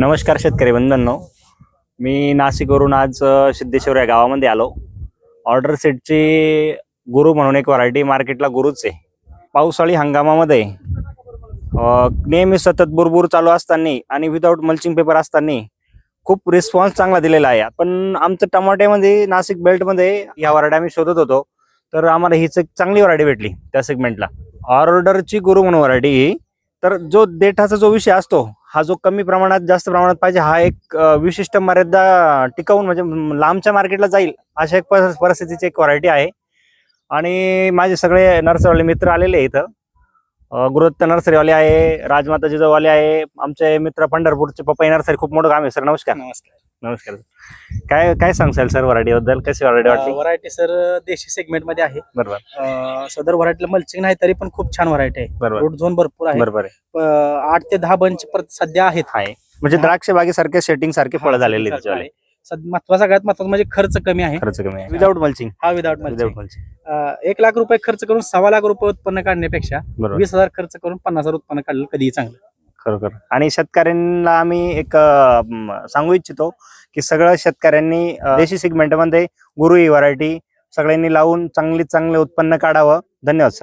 नमस्कार शेतकरी बंधनो. मी नाशिकवरून आज सिद्धेश्वर या गावामध्ये आलो. ऑर्डर सेटची गुरु म्हणून एक व्हरायटी मार्केटला गुरुच आहे. पावसाळी हंगामामध्ये नेहमी सतत बुरबुर चालू असताना आणि विदाऊट मल्चिंग पेपर असताना खूप रिस्पॉन्स चांगला दिलेला आहे. पण आमचं टमाट्यामध्ये नाशिक बेल्टमध्ये या व्हरायटी आम्ही शोधत होतो. तर आम्हाला हीच एक चांगली व्हरायटी भेटली त्या सेगमेंटला ऑर्डरची गुरु म्हणून व्हरायटी ही. तर जो देठाचा जो विषय असतो हा जो कमी प्रमाणात जास्त प्रमाणात पाहिजे हा एक विशिष्ट मर्यादा टिकवून म्हणजे लांबच्या मार्केटला जाईल अशा एक परिस्थितीची एक व्हरायटी आहे. आणि माझे सगळे नर्सरीवाले मित्र आलेले इथं. गुरुदत्त नर्सरीवाले आहे राजमाता जिजाऊवाले आहे आमचे मित्र पंढरपूरचे पपई नर्सरी खूप मोठं काम आहे सर नमस्कार. नमस्कार. नमस्कार काय काय सांगसाल सर व्हरायटी बद्दल कशी व्हरायटी वाटली? व्हरायटी सर देशी सेगमेंटमध्ये आहे. बरोबर. अं, सदर व्हरायटीला मल्चिंग नाही तरी पण खूप छान व्हरायटी आहे. बरोबर. रोड झोन भरपूर आहे. बरोबर आहे. अं, आठ ते दहा बंच सध्या आहेत. आहे. म्हणजे द्राक्ष बागेसारखे सेटिंग सारखे फळं झालेले त्याच्यावाले. सद- महत्त्वाचा सगळ्यात महत्वाचं म्हणजे खर्च कमी आहे. खर्च कमी आहे. विदाऊट मल्चिंग हा विदाउट विदाऊट मल्चिंग मल्चिंग एक लाख रुपये खर्च करून सव्वा लाख रुपये उत्पन्न काढण्यापेक्षा बरोबर. वीस हजार खर्च करून पन्नास हजार उत्पन्न काढलं कधीही चांगलं. खरोखर. आणि शेतकऱ्यांना आम्ही एक सांगू इच्छितो की सगळं शेतकऱ्यांनी अ, देशी सेगमेंटमध्ये गुरु ही व्हरायटी सगळ्यांनी लावून चांगली चांगले उत्पन्न काढावं. धन्यवाद सर.